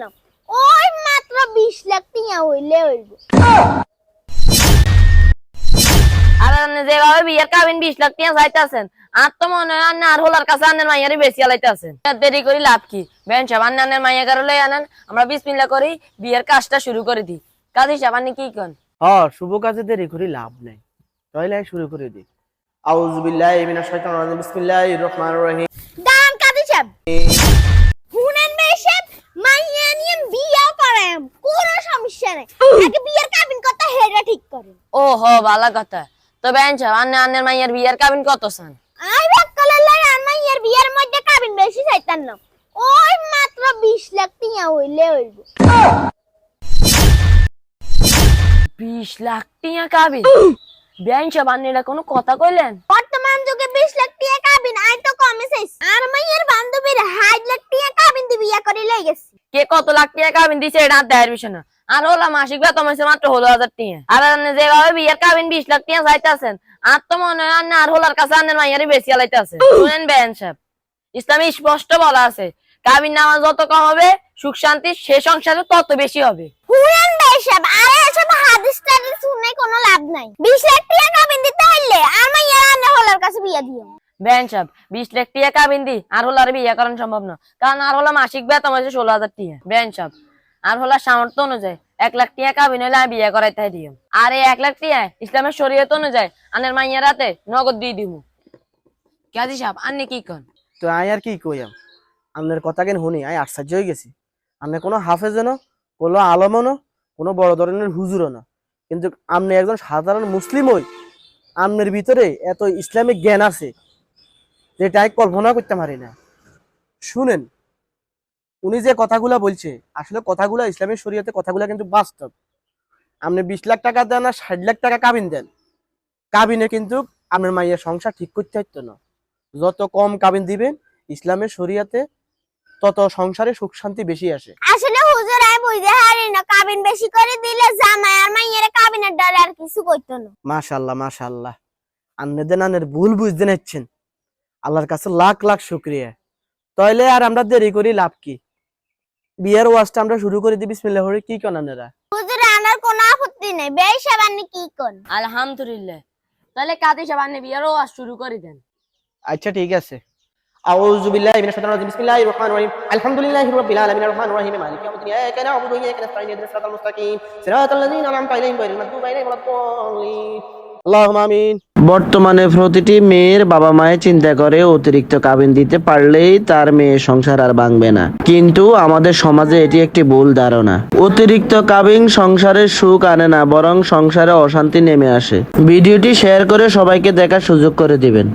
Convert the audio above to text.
না ওই মাত্র বিশ লাখ টিয়া হইলে হইব। আর যেভাবে বিয়ের কাবিন বিশ লাখ টাকা চাইতেছেন। আর তো মনে হয় আর হোলার কাছে আন্নের মাইয়ারই বেশি আলাইতেছেন দেরি করি লাভ কি? বেন সাহেব আন্না মাইয়া কারও লই আনেন আমরা বিসমিল্লা করি বিয়ের কাজটা শুরু করে দিই। কাজী সাহেব আপনি কি কন? হ শুভ কাজে দেরি করি লাভ নাই। তাহলে শুরু করে দিই। আউযু বিল্লাহি মিনাশ শাইতানির রাজিম। বিসমিল্লাহির রহমানির রহিম। কাজী সাহেব শুনেন মেয়ে সাহেব মাইয়া নিয়ে বিয়ে করেন কোনো আগে বিয়ের কাবিন কথা হেরা ঠিক করেন ও হ ভালো কথা। তো বেন আন্না আন্নের মাইয়ার বিয়ের কাবিন কত চান? আই বাক্কালার লাগে আর মাইয়ার বিয়ের মধ্যে কাবিন বেশি চাইতাম না। ওই মাত্র বিশ লাখ টিয়া হইলে হইব। বিশ লাখ টাকা কাবিন? বেন সাহেব কোনো কথা কইলেন? বর্তমান যুগে বিশ লাখ টিয়া কাবিন আই তো কমে চাইছি। আর মাইয়ার বান্ধবীর হাইট লাখ টিয়া কাবিন দিয়ে বিয়ে করে লই গেছে। কে কত লাখ টাকা কাবিন দিছে এটা দেয়ের বিষয় না। আর হলো মাসিক বেতন হয়েছে মাত্র ষোলো হাজার টাকা। আর যেভাবে বিয়ের কাবিন বিশ লাখ টাকা চাইতেছেন আর তো মনে হয় আন্না আর হোলার কাছে আন্নের মাইয়ারই বেশি আলাইতেছে শুনেন বেন সাহেব ইসলামে স্পষ্ট বলা আছে কাবিন নামাজ যত কম হবে সুখ শান্তি সে সংসারে তত বেশি হবে। হুরান বেশব আরে এসব হাদিস টাদিস শুনে কোনো লাভ নাই। বিশ লাখ টিয়া কাবিন দিতে হইলে আর মাইয়ার আনে হলার কাছে বিয়ে দিও। বেন সাহেব বিশ লাখ টাকা কাবিন দি, আর হোলার বিয়ে করানো সম্ভব না। কারণ আর হলো মাসিক বেতন হয়েছে ষোলো হাজার টাকা বেন সাহেব আর হলার সামর্থ্য অনুযায়ী এক লাখ টাকা কাবিন হলে আমি বিয়ে করাইতে দিও। আর এই এক লাখ টিয়া ইসলামের শরীয়ত অনুযায়ী আনের মাইয়া রাতে নগদ দিয়ে দিব কাজী সাহেব আন্নি কি কন? তো আই আর কি কইয়াম আপনার কথা কেন শুনি? আই আশ্চর্য হয়ে গেছি। আপনি কোনো হাফেজও না কোনো আলমও না কোনো বড় ধরনের হুজুরও না। কিন্তু আপনি একজন সাধারণ মুসলিম হই আপনার ভিতরে এত ইসলামিক জ্ঞান আছে। যেটা আমি কল্পনা করতে পারি না। শুনেন উনি যে কথাগুলা বলছে আসলে কথাগুলা ইসলামের শরীয়তে কথাগুলা কিন্তু বাস্তব। আপনি বিশ লাখ টাকা দেন আর ষাট লাখ টাকা কাবিন দেন। কাবিনে কিন্তু আপনার মাইয়ের সংসার ঠিক করতে হতো না। যত কম কাবিন দিবেন ইসলামের শরিয়াতে তত সংসারে সুখ শান্তি বেশি আসে। আসলে হুজুর আই বুঝতে হারি না কাবিন বেশি করে দিলে জামাই আর মাইয়ার কাবিনের ডরে আর কিছু কইতো না। মাশাল্লাহ মাশাল্লাহ। আন্নেদের নানের ভুল বুঝতে নিচ্ছেন। আল্লাহর কাছে লাখ লাখ শুক্রিয়া তাইলে আর আমরা দেরি করি লাভ কি বিয়ের ওয়াজটা আমরা শুরু করে দিই বিসমিল্লাহ হরে কি কেন আনেরা হুজুর আমার কোনো আপত্তি নেই বেশব আপনি কি কোন আলহামদুলিল্লাহ তাহলে কাজী সাহেব আন্নি বিয়েরও আজ শুরু করে দেন আচ্ছা ঠিক আছে أعوذ بالله من الشيطان الرجيم بسم الله الرحمن الرحيم الحمد لله رب العالمين الرحمن الرحيم مالك يوم الدين إياك نعبد وإياك نستعين اهدنا الصراط المستقيم صراط الذين أنعمت عليهم غير المغضوب عليهم ولا الضالين বর্তমানে প্রতিটি মেয়ের বাবা মায়ের চিন্তা করে অতিরিক্ত কাবিন দিতে পারলেই তার মেয়ে সংসার আর ভাঙবে না। কিন্তু আমাদের সমাজে এটি একটি ভুল ধারণা। অতিরিক্ত কাবিন সংসারে সুখ আনে না, বরং সংসারে অশান্তি নেমে আসে। ভিডিওটি শেয়ার করে সবাইকে দেখার সুযোগ করে দিবেন।